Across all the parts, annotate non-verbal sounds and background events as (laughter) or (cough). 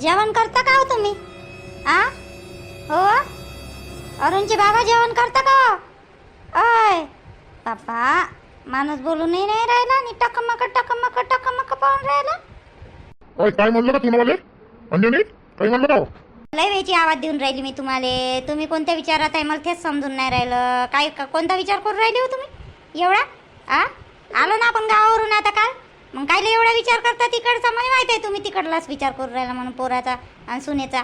जेवण करता का हो तुम्ही? आ? हो? अरुणचे बाबा जेवण करता का हो? अय बापा माणूस बोलूनही नाही राहिला आणि टकमक टकमक टकमक पाहून राहिला. काय काय म्हणलं का तुला वाले अंजनी काय म्हणलं का हो? लय वेळची आवाज देऊन राहिली मी तुम्हाला. तुम्ही कोणत्या विचारात आहे मला तेच समजून नाही राहिलं. काय का- कोणता विचार करून राहिले हो तुम्ही? एवढा? आ? आलो ना आपण गावावरून आता काल? मग कायले एवढा विचार करता तिकडचा? मला माहीत आहे तुम्ही तिकडलाच विचार करू राहिला म्हणून पोराचा आणि सुनेचा.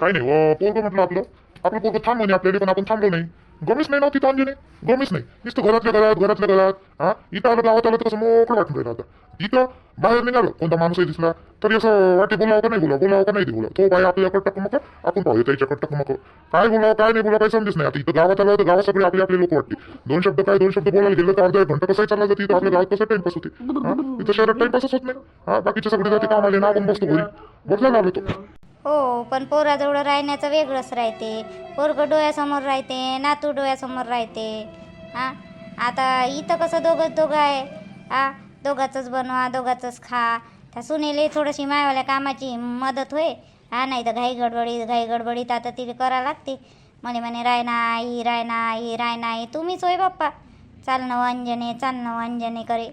काय नाही व पोरगं म्हटलं आपलं. आपलं पोरगं थांब म्हणे आपल्याला पण आपण थांबलो नाही. गमीच नाही नव्हती अंजनी गमीच नाही. नुसतं घरातल्या घरात घरातल्या घरात हा? इथं आलं गावात आलं तर कसं मोकळं वाटून राहिलं आता. इथं बाहेर निघालं. कोणता माणूसही दिसला. तरी असं वाटे बोलावं का नाही बोला बोलावं का नाही ते बोला तो बाय आपल्याकडे टकमक आपण पाहूया त्याच्याकडे टकमक काय बोलावं काय नाही बोला काही समजत नाही. आता इथं गावात आलं तर गावात सगळे आपले आपले लोक वाटते दोन शब्द काय दोन शब्द बोलायला गेलं तर अर्धा एक घंटा कसाही चालला जाते इथं. आपल्या गावात कसं टाइमपास होते? हा? इथं शहरात टाइमपासच होत नाही. हा बाकीच्या सगळे जाते कामाले ना आपण बसतो घरी. बदलायला आलो तो. हो पण पोराजवळ राहण्याचं वेगळंच राहते. पोरगं डोळ्यासमोर राहते नातू डोळ्यासमोर राहते. हां? आता इथं कसं दोघंच दोघं आहे? हा? दोघाचंच बनवा दोघाचंच खा. त्या सुनेले थोडीशी मायवाल्या कामाची मदत होय. हा नाही तर घाई गडबडीत घाई गडबडीत आता तिला करा लागते. म्हणे म्हणे राय नाही राय नाही राय नाही. तुम्हीच होय बाप्पा. चालणं अंजने चालणं अंजने करे.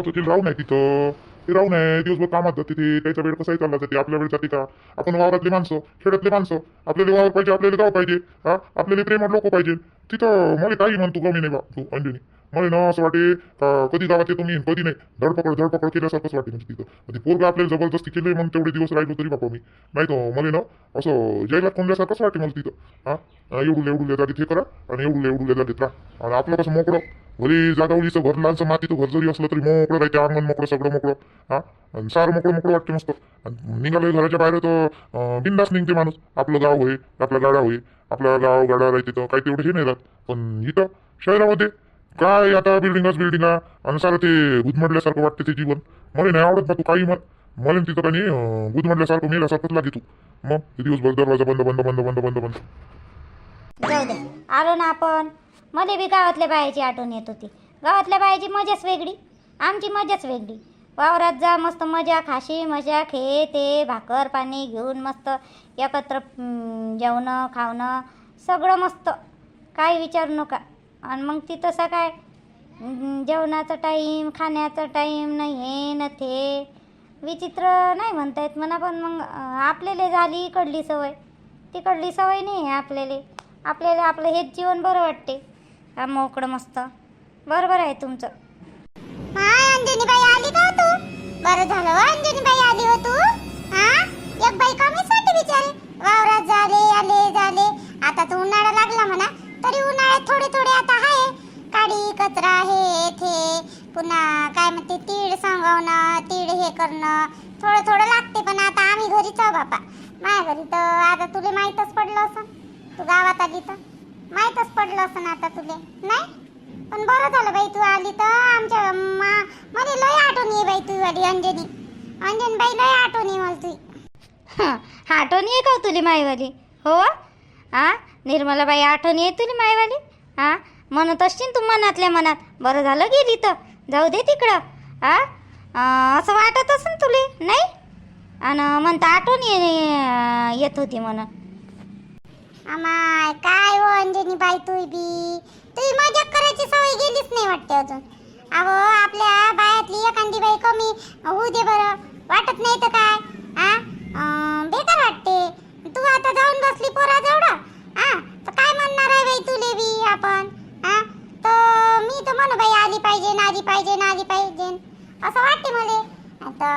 राहू नाही तिथं. ते राहू नये दिवसभर कामात जाते ते त्याचा वेळ कसाही चालला जाते आपल्या वेळ जाते का? आपण वावरातले माणसं खेड्यातले माणसं आपल्याला वावर पाहिजे आपल्याला गाव पाहिजे हा? आपल्याला प्रेमळ लोक पाहिजे. तिथं मला काही म्हणतो कमी नाही बा तू अंजनी. मला ना असं वाटे का कधी गावात येतो मी कधी नाही. धडपकड धडपकड केल्यासारखंच वाटे म्हणजे तिथं. म्हणजे ते पोरगा आपल्याला जबरदस्ती केले मग तेवढे दिवस राहिलो तरी बापा मी. नाही तर मला ना असं जैलात कोंडल्यासारखंच वाटे मला तिथं. हा? एवढूले एवढूले जागेत हे करा आणि एवढूले एवढूले जागेत राहा. आणि आपलं कसं मोकळं. घरी जागा घर लहानचं मातीचं घर जरी असलं तरी मोकळं राहते अंगण मोकळं सगळं मोकळं. हा? आणि सारं मोकळं मोकळं वाटते मस्त आणि निघालं घराच्या बाहेर तर बिंदास निघते माणूस. आपलं गाव होय आपला गाडा होय आपला गाव गाडा राहते तर काही तेवढं हे नाही राहत. पण इथं शहरामध्ये काय आता बिल्डिंगच बिल्डिंगा आणि सारं ते गुदमडल्यासारखं वाटते ते जीवन. मला नाही आवडत ना तू काही म्हण. मला तिथं काही नाही अं, गुदमडल्यासारखं मेल्यासारखंच लागे तू. मग ते दिवसभर दरवाजा बंद बंद बंद बंद बंद बंद. जाऊ दे. आलो ना आपण. मध्ये बी गावातल्या बायाची आठवण येत होती. गावातल्या बायाची मजाच वेगळी. आमची मजाच वेगळी. वावरात जा मस्त मजा खाशी मजा खे ते भाकर पाणी घेऊन मस्त एकत्र जेवणं खावणं सगळं मस्त. काही विचारू नका. आणि मग ती तसं काय जेवणाचा टाईम खाण्याचा टाईम नाही हे न ते. विचित्र नाही म्हणता येत म्हणा पण मग आपल्याला झाली इकडली सवय. तिकडली सवय नाही आहे आपल्याला. आपल्याला आपलं हेच जीवन बरं वाटते. हा मोकळं मस्त. बरोबर आहे तुमचं. आली का? तू आली अंजनी. अंजनी बाई लय आठवण मला हं, आठवण ये का हो तुली माईवाली? हो हा निर्मलाबाई आठवण ये तुली माईवाली? हा म्हणत असशील तू मनातल्या मनात. बरं झालं गेली तर. जाऊ दे तिकडं. हा अं, असं वाटत असेल तुले? नाही? आणि म्हणता आठवण येत होती म्हणून. अमाय काय हो अंजनी बाई तू बी? तुझी मजाक करायची सवय गेलीच नाही वाटते अजून. अहो आपल्या बायातली एखादी बाई कमी होऊ दे बरं वाटत नाही तर काय आ अं, बेकार वाटते तू आता जाऊन बसली पोरा जवळ हा तर काय म्हणणार आहे बाई तुले बी आपण हा तर मी तर म्हणू बाई आली पाहिजे नाली पाहिजे नाली पाहिजे असं वाटते मला आता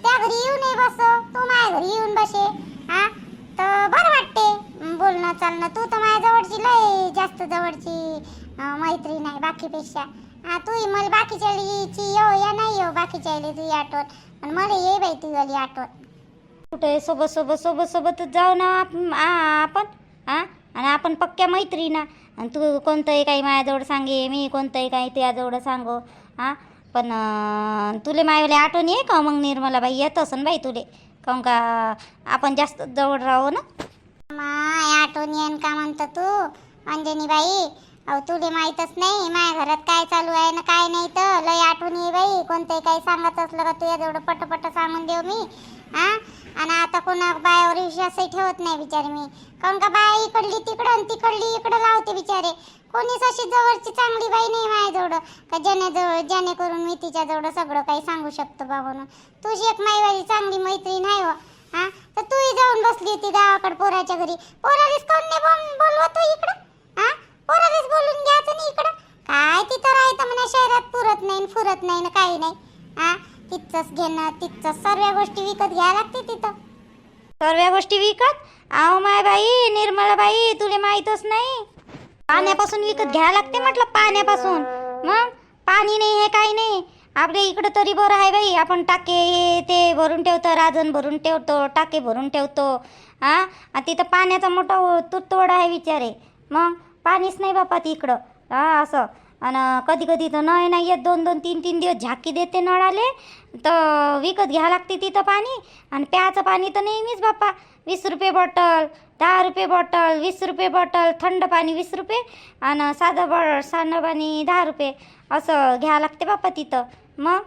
त्या घरी येऊ नये बसो तू माझ्या घरी येऊन बसे हा तर बरं वाटते अं, बोलणं चालणं तू तर माझ्या जवळची लय जास्त जवळची अं, मैत्रीण आहे बाकीपेक्षा हा तू मला बाकीच्या याची येऊ या नाही येऊ बाकीच्या तुझी आठवण. पण मला ये बाई तुझी आठवण. कुठे सोबत सोबत सोबत सोबतच जाऊ ना आप- आ- आपण? हा आणि आपण पक्क्या मैत्री ना आणि तू कोणतंही काही माझ्याजवळ सांगे मी कोणतंही काही तुझ्याजवळ सांगो. हा पण अं, तुले मायवले आठवण ये का मग निर्मला बाई येत असन बाई तुले. काहून का आपण जास्त जवळ राहू ना? माय आठवण येईन का म्हणतो तू? अंजनी बाई अहो तुले माहीतच नाही माझ्या घरात काय चालू आहे ना काय नाही तर लय आठवण ये बाई. कोणतंही काही सांगत असलं का तुझ्या जेवढं पटपट सांगून देऊ मी. हा? आणि आता कोणा बायावर विश्वासही ठेवत नाही बिचारे मी. काऊन का बाया इकडली तिकडं आणि तिकडली इकडं लावते बिचारे? कोणीच अशी जवळची चांगली बाई नाही माझ्याजवळ. का ज्याने जेणेकरून मी तिच्याजवळ सगळं काही सांगू शकतो बाबांनो तुझी एक माईवाली चांगली मैत्रीण आहे हो. हा? तर तूही जाऊन बसली होती गावाकडे पोराच्या घरी. पोरालीस कोण नाही बोल- हो इकडं? हा? पोरालीस बोलून घ्यायचं नाही इकडं. काय तिथं राहायचं म्हणा शहरात पुरत नाही फुरत नाही ना काही नाही. हा? तिथंच घेणं तिथंच सर्व गोष्टी विकत घ्यायला लागते तिथं. सर्व गोष्टी विकत? आहो माय बाई निर्मला बाई तुले माहीतच नाही. पाण्यापासून विकत घ्यायला लागते म्हटलं पाण्यापासून. मग? पाणी नाही हे काही नाही. आपल्या इकडं तरी बरं आहे बाई. आपण टाके हे ते भरून ठेवतो राजन भरून ठेवतो टाके भरून ठेवतो. हा? तिथं पाण्याचा मोठा तुटतोडा आहे विचारे. मग? पाणीच नाही बापा तिकडं हा असं. आणि कधी कधी तर नळ नाही येत. दोन दोन तीन तीन दिवस झाकी देते नळाले. तर विकत घ्या लागते तिथं पाणी. आणि प्याचं पाणी तर नेहमीच बापा. वीस रुपये बॉटल दहा रुपये बॉटल वीस रुपये बॉटल थंड पाणी वीस रुपये. आणि साधं बॉ साधं पाणी दहा रुपये. असं घ्या लागते बापा तिथं. मग?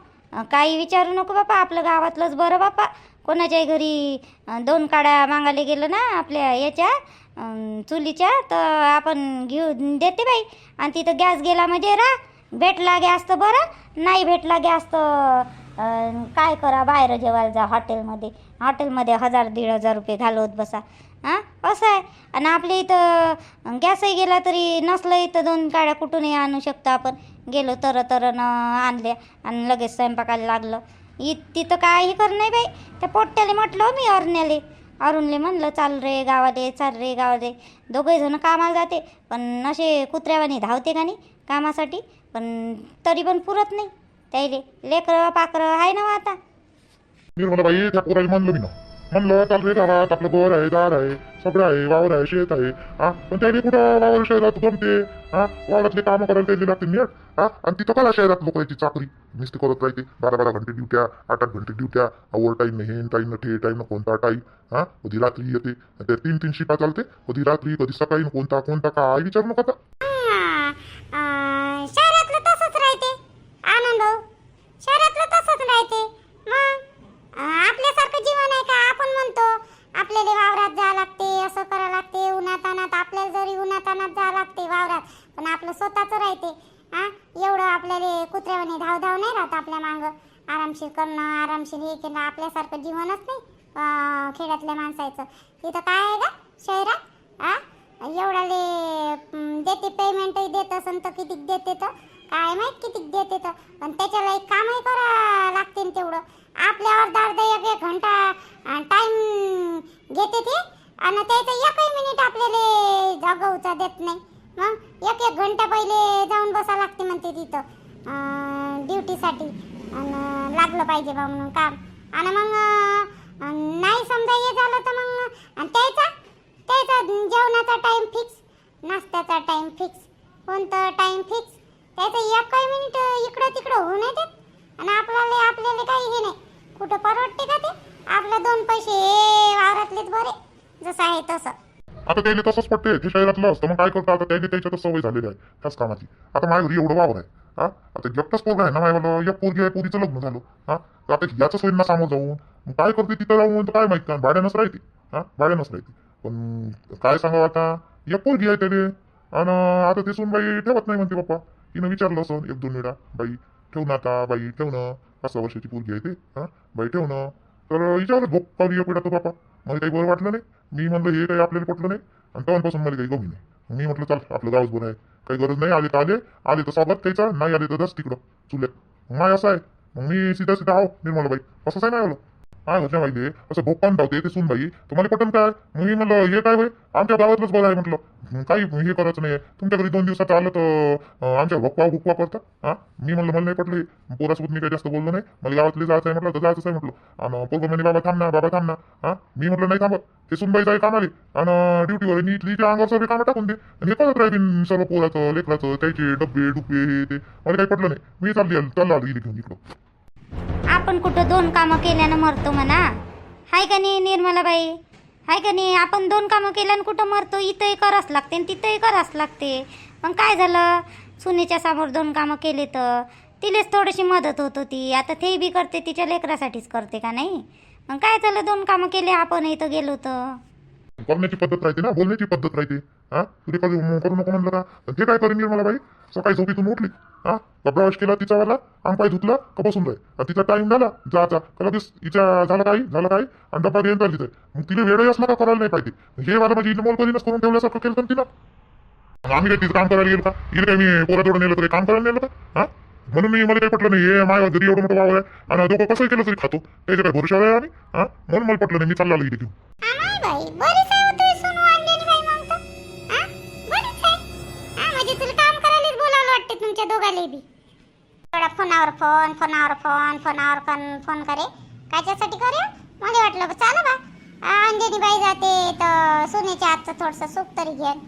काही विचारू नको बापा. आपलं गावातलंच बरं बापा. कोणाच्याही घरी दोन काड्या मागायला गेलं ना आपल्या याच्या चुलीच्या तर आपण घेऊन देते बाई. आणि तिथं गॅस गेला म्हणजे रा भेटला गॅस तर बरं नाही भेटला गॅस तर काय करा बाहेर जेवायला जा हॉटेलमध्ये. हॉटेलमध्ये हजार दीड हजार रुपये घालवत बसा. हां असं आहे. आणि आपल्या इथं गॅसही गेला तरी नसलं इथं दोन काड्या कुठूनही आणू शकतो आपण. गेलो तर तर न आणले आणि लगेच स्वयंपाकाला लागलं. इ तिथं काही कर नाही बाई. त्या पोट्ट्याला म्हटलं हो, मी अरण्याला अरुणले म्हणलं चाल रे गावाले चाल रे गावाले दोघे जण कामाला जाते पण असे कुत्र्यावानी धावते का नाही कामासाठी पण तरी पण पुरत नाही. त्याले लेकरं पाकरं आहे ना हो आता. निर्मला बाई त्या पोराला म्हणलं मी ना. म्हणलं चाल रे गावात आपलं घर आहे दार आहे सगळं आहे वावर आहे शेत आहे हा पण त्याने कुठं वावर शहरात गमते हा वावरातले कामं करायला त्याला लागते नीट हा आणि तिथं कला शहरात लोक लोकांची चाकरी. नुसती करत राहते. बारा बारा घंटे ड्युट्या आठ आठ घंटे ड्युट्या ओव्हर टाईम हे टाईम न ठे टाईम न कोणता टाईम हा कधी रात्री येते. आणि त्या तीन तीन शिपा चालते. कधी रात्री कधी सकाळी कोणता कोणता काय विचारू नका आता हा, अं, शहरातलं तसंच राहते आनंद भाऊ शहरातलं तसंच राहते मग अं, आपल्यासारखं जीवन आहे का आपण म्हणतो आपल्याला वावरात जावं लागते असं करावं लागते उन्हात अनात आपल्याला जरी उन्हात अनात जावं लागते वावरात पण आपलं स्वतःचं राहते हा एवढं आपल्याला कुत्र्यावाने धाव धाव नाही राहत आपल्या मागं आरामशीर करणं आरामशीर हे केलं सारखं जीवनच नाही खेड्यातल्या माणसाचं. तिथं काय आहे का शहरात? आ? एवढाले देते पेमेंटही देत असन तर किती देते तर? काय माहीत किती देते तर? पण त्याच्याला एक कामही करा लागते तेवढं. आपल्यावर दार्द एक एक घंटा टाइम घेते ते आणि त्याचं एकही मिनिट आपल्याला जगवचा देत नाही. मग एक एक घंटा पहिले जाऊन बसा लागते म्हणते तिथं ड्युटीसाठी आणि लागलं पाहिजे बा म्हणून काम. आणि मग नाही समजा हे झालं तर मग आणि त्याचा त्याचा जेवणाचा टाईम फिक्स नाश्त्याचा टाईम फिक्स कोणतं टाईम फिक्स त्याचं काही मिनिट इकडं तिकडं होऊ नाही देत. आणि आपल्याला आपल्याला काही हे नाही. कुठं परवडते का ते? आपलं दोन पैसे वावरातलेच बरे. जसं आहे तसं. आता त्याने तसंच पडते ते शहरातलं असतं मग काय करतं? आता त्याने त्याच्यात सवय झालेली आहे. त्याच कामाची. आता माझ्या घरी एवढं वावर आहे. हा? आता एकटाच पोरगा आहे ना माझ्यावाला एक पोरगी आहे पोरीचं लग्न झालं. हा? तर आता याचं सोयींना सामोर जाऊन मग काय करते तिथं राहून? तर काय माहीत का भाड्यानंच राहते. हा? भाड्यानंच राहते. पण काय सांगावं आता? एक पोरगी आहे त्याने आणि आता ते सून बाई ठेवत नाही म्हणते पप्पा. तिनं विचारलं असं एक दोन वेळा बाई ठेव ना आता बाई ठेव ना. पाच सहा वर्षाची पोरगी आहे ते. हा? बाई ठेव ना. तर विचारलं भोग पावली एक वेळा तो बाप्पा मला काही बरं वाटलं नाही. मी म्हणलं हे काही आपल्याला पटलं नाही. आणि तेव्हापासून मला काही गमी नाही. मी म्हटलं चाल आपलं गावच बरं आहे. काही गरज नाही. आले तर आले. आले तर स्वागत त्याचा. नाही आले तर दस तिकडं. चुल्यात माय असं आहे. मग मी सीधा सीधा आहो निर्मला असं आहे नाही आलं काय घरच्या माहिती असं भोग धावते ते सुनबाई. तुम्हाला पटन काय? मी म्हणलं हे काय होय? आमच्या गावातलंच बरं आहे म्हटलं. काही हे करायचं नाही तुमच्या घरी दोन दिवसात आलं तर आमच्या भोगवा भुकवा करता. हा? मी म्हणलं मला नाही पटलं पोरासोबत मी काही जास्त बोललो नाही. मला गावातले जायचं आहे म्हटलं तर जायचं आहे म्हटलं. आणि पोरगं म्हणे बाबा थांब ना बाबा थांब ना. हा? मी म्हटलं नाही थांबत. ते सुनबाई जाय कामाले. आणि ड्युटीवर नीट इथली अंगावर सर्व कामं टाकून दे. आणि हे करत राहतील सर्व पोराचं लेकराचं त्याचे डब्बे डुबे हे ते. मला काही पटलं नाही. मी चालली चालला आली घेऊन इकडं. आपण कुठं दोन कामं केल्यानं मरतो म्हणा. हाय का नाही निर्मलाबाई? हाय का नाही? आपण दोन कामं केल्यानं कुठं मरतो? इथंही करावंच लागते आणि तिथंही करावंच लागते. मग काय झालं? सुनेच्या समोर दोन कामं केले तर तिलेच थोडीशी मदत होत होती. आता ते बी करते तिच्या लेकरासाठीच करते का नाही? मग काय झालं? दोन कामं केले आपण इथं गेलो तर करण्याची पद्धत राहते ना? बोलण्याची पद्धत राहते. हा? तुझे करू करू नको म्हणलं का? ते काय करेन निर्मला बाई सकाळी झोपीतून उठली. हा? कपडा वॉश केला तिचा वाला अंगपाय धुतला का बसून राही आणि तिचा टाइम झाला? जायचा का लगेच तिच्या झालं काही झालं काही आणि डब्बा देऊन चालली तर मग तिला वेळही असला का करायला नाही पाहिजे? हे वाला म्हणजे हिनं मोल कधीनच करून ठेवल्यासारखं केलं तर तिला आम्ही काय तिचं काम करायला गेलो का? हिला काय मी पोरा थोडं नेलं तरी काम करायला नेलं का हा? म्हणून मी मला काही पटलं नाही. हे माझ्या घरी एवढं मोठं वावर आहे. आणि दोघं कसं केलं तरी खातो. त्याच्या काय भरोशावर आहे आम्ही? हा? म्हणून मला पटलं नाही. मी चालला इथे घेऊन. तुमच्या दोघाले बी. थोडा फोनावर फोन फोनावर फोन फोनावर फोन फोन करे. कायच्यासाठी करे? मला वाटलं चाल बा. अंजनी बाई जाते तर सुनेच्या आजचं थोडंसं सुख तरी घेन.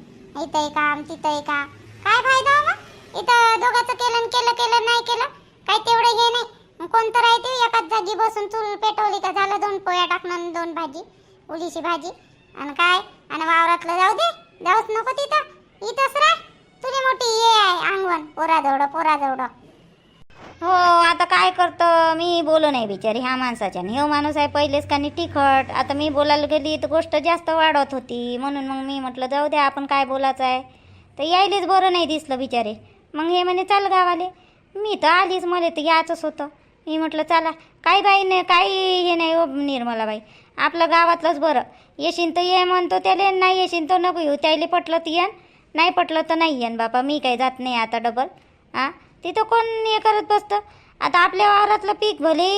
इथंही काम तिथंही काम काय फायदा हो मग इथं दोघाचं केलं केलं केलं नाही केलं. काही तेवढं हे नाही. कोणतं राहते? एकाच जागी बसून चूल पेटवली का? झालं दोन पोळ्या टाकणं दोन भाजी उलीची भाजी. आणि काय? आणि वावरातलं जाऊ दे. जाऊच नको तिथं. इथंच राह. तुझी मोठी ये आहे अंगण पोराजवळ पोराजवळ हो आता काय करतं? मी बोलू नाही बिचारी ह्या माणसाच्या. हे ह्यो माणूस आहे पहिलेच का नाही तिखट? आता मी बोलायला गेली तर गोष्ट जास्त वाढत होती. म्हणून मग मी म्हटलं जाऊ द्या आपण काय बोलायचं आहे? तर यायलेच बरं नाही दिसलं बिचारे. मग हे म्हणे चाल गावाले. मी तर आलीच मला तर यायचंच होतं. मी म्हटलं चला काही बाई नाही काही हे नाही हो निर्मलाबाई आपलं गावातलंच बरं. येशीन तर ये म्हणतो त्याला नाही येशीन तर नको येऊ. त्याला पटलं तर येन. नाही पटलं तर नाही येन बापा मी काही जात नाही आता डबल हां तिथं कोण हे करत बसतं? आता आपल्या वावरातलं पीक भले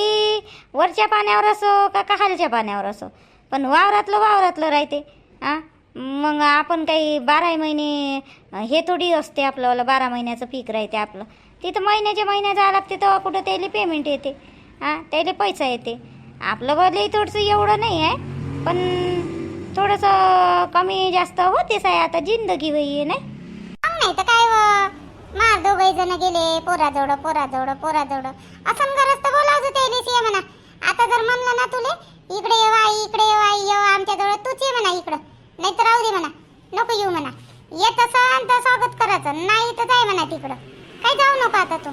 वरच्या पाण्यावर असो का का खालच्या पाण्यावर असो पण वावरातलं वावरातलं राहते. हां मग आपण काही बारा महिने हे थोडी असते आपलं बारा महिन्याचं पीक राहते आपलं. तिथं महिन्याच्या महिन्या जावं लागते तेव्हा कुठं त्याला पेमेंट येते. हां त्याला पैसा येते. आपलं भले थोडंसं एवढं नाही आहे पण थोडंसं कमी जास्त होतेच आहे आता जिंदगी वही आहे नाही मग नाही तर काय व? मार दोघही जण गेले पोराजवळ पोराजवळ पोराजवळ. असं गरज तर बोलावचं त्याला ये म्हणा. आता जर म्हणलं ना तुले इकडे वाई इकडे येवा येवा आमच्याजवळ तूच ये म्हणा इकडं. नाही तर राहू दे म्हणा. नको येऊ म्हणा. येत तसं तर स्वागत करायचं. नाही तर जाय म्हणा तिकडं. काय जाऊ नको आता तू.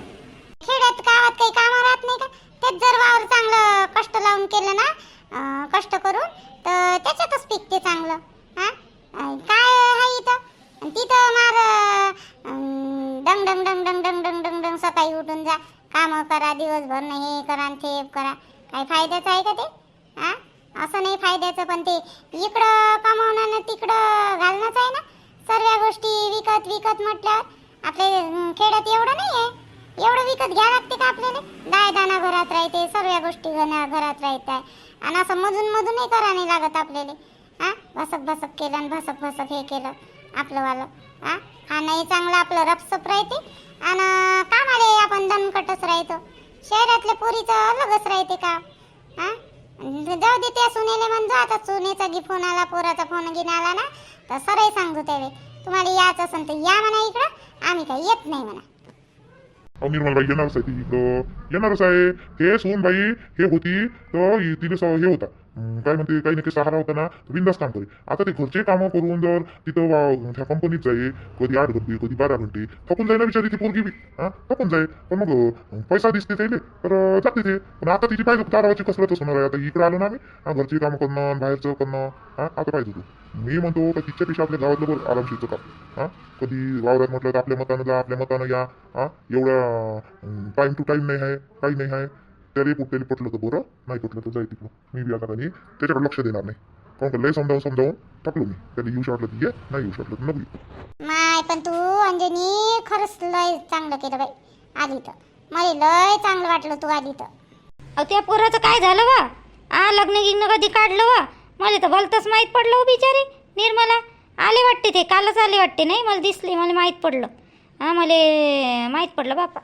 खेड्यात गावात काही कामा राहत नाही का? तेच जर वावर चांगलं कष्ट लावून केलं ना कष्ट करून तर त्याच्यातच पिकते चांगलं. हा? काय आहे इथं? तिथं मार डंग डंग डंग डंग डंग डंग डंग डंग सकाळी उठून जा. कामं करा दिवसभर नाही हे करा आणि ते करा. काही फायद्याचं आहे का ते? हा? असं नाही फायद्याचं पण ते इकडं कमावणं ना तिकडं घालणंच आहे ना? सर्व गोष्टी विकत विकत म्हटल्यावर आपले खेड्यात एवढं नाही आहे. एवढं विकत घ्या लागते का आपल्याला? दाय दाना घरात राहते सर्व गोष्टी घरात राहत आणि असं मधून मधूनही करा नाही लागत आपल्याला. हा? भसक भसक केलं आणि भसक भसक हे केलं आपलं वालं. हा? खाणंही चांगलं आपलं रपसप राहते. आणि कामाले आपण दणकटच राहतो. शहरातल्या पोरीचं अलगच राहते का? हा? जाऊ दे त्या सुनेले म्हणजे आता सुनेचा गी फोन आला पोराचा फोन घेऊन आला ना तर सरही सांगतो त्यावेळी तुम्हाला यायचं असेल तर या म्हणा इकडं आम्ही काही येत नाही म्हणा. निर्मलबाई येणारच आहे ती इकडं येणारच आहे. हे सोनबाई हे होती. तर हि- तिने हे होता. अं, काय म्हणते काही ना सहारा होता ना बिंदास काम करे आता ते घरचे कामं करून जर तिथं वा- त्या कंपनीत जाईल कधी आठ घंटे कधी बारा घंटे थकून जाईल ना विचारी ती पोरगी बी. हा थकून जाईल. पण मग अं, पैसा दिसते त्याले तर अं, जाते ते. पण आता तिची पाहिजे तारावाची कसरतच होणार आहे. आता इकडे आलो ना आम्ही हा, घरची कामं करणं आणि बाहेरचं करणं हा आता पाहिजे तू. मी म्हणतो का तिच्यापेक्षा आपल्या गावातलं बरं आरामशीरचं काम. हा कधी वावरात म्हटलं तर आपल्या मतानं जा आपल्या मतानं या. हा एवढा टाइम टू टाइम नाही आहे काही नाही आहे. त्याला कुठल्याला पटलं तर बरं नाही पटलं तर जाय तिकडं. मी बी आता काही त्याच्याकडे लक्ष देणार नाही. कारण का लय समजावून समजावून टाकलो मी. त्याला येऊ तर ये नाही येऊ तर येऊ. माय पण तू अंजनी खरंच लय चांगलं केलं बाई आली तर. मला लय चांगलं वाटलं तू आली तर. अहो त्या पोराचं काय झालं वा? आ लग्न गिग्न कधी काढलं वा? मला तर भलतंच माहीत पडलं हो बिचारे निर्मला. आले वाटते ते कालच आले वाटते नाही? मला दिसले मला माहीत पडलं. हां मला माहीत पडलं बापा.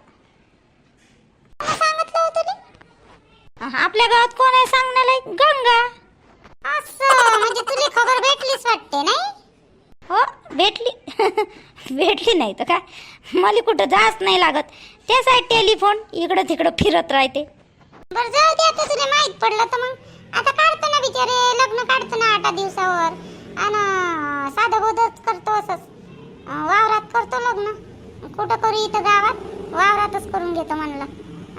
सांगितलं होतं ते? आपल्या गावात कोण आहे सांगण्याला गंगा. असं म्हणजे तुला खबर भेटलीच वाटते नाही? हो भेटली. (laughs) भेटली नाही तर काय? मला कुठं जाच नाही लागत. तेच आहे टेलिफोन. इकडं तिकडं फिरत राहते. बरं जाऊ दे आता तुला माहीत पडलं तर मग. आता काढतो ना बिचारे लग्न काढतो ना आठ दिवसावर. आणि साधं बोधच करतो असंच. वावरात करतो लग्न. कुठं करू इथं गावात? वावरातच करून घेतो म्हणलं.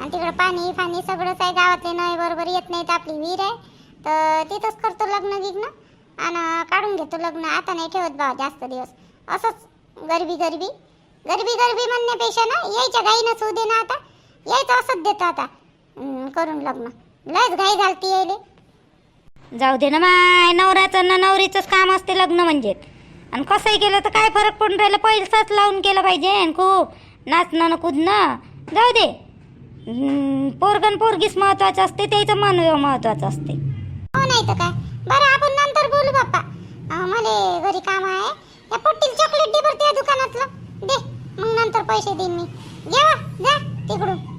आणि तिकडं पाणी फाणी सगळंच आहे गावातले नाही बरोबर येत नाही तर आपली विहीर आहे. तर तिथंच करतो लग्न गिग्न. आणि काढून घेतो लग्न. आता नाही ठेवत बा जास्त दिवस. असंच गरबी गरबी. गरबी गरबी म्हणण्यापेक्षा ना यायच्या गाईनं सू दे ना आता. यायचं असंच देतं आता. करून लग्न. लयच घाई घालती यायले. जाऊ दे ना माय नवऱ्याचं ना नवरीचंच काम असते लग्न म्हणजे. आणि कसंही केलं तर काय फरक पडून राहिलं? पैसाच लावून केलं पाहिजे आणि खूप. नाचणं न कुदणं. जाऊ दे. पोरगण पोरगीस महत्वाचं असते त्याचं मानव महत्वाचं असते. हो नाही तर काय. बरं आपण नंतर बोलू बाप्पा अं, घरी काम आहे. या पोट्टील चॉकलेट दे बरं त्या दुकानातलं. दे मग नंतर पैसे देईन मी. जेवा जा तिकडून.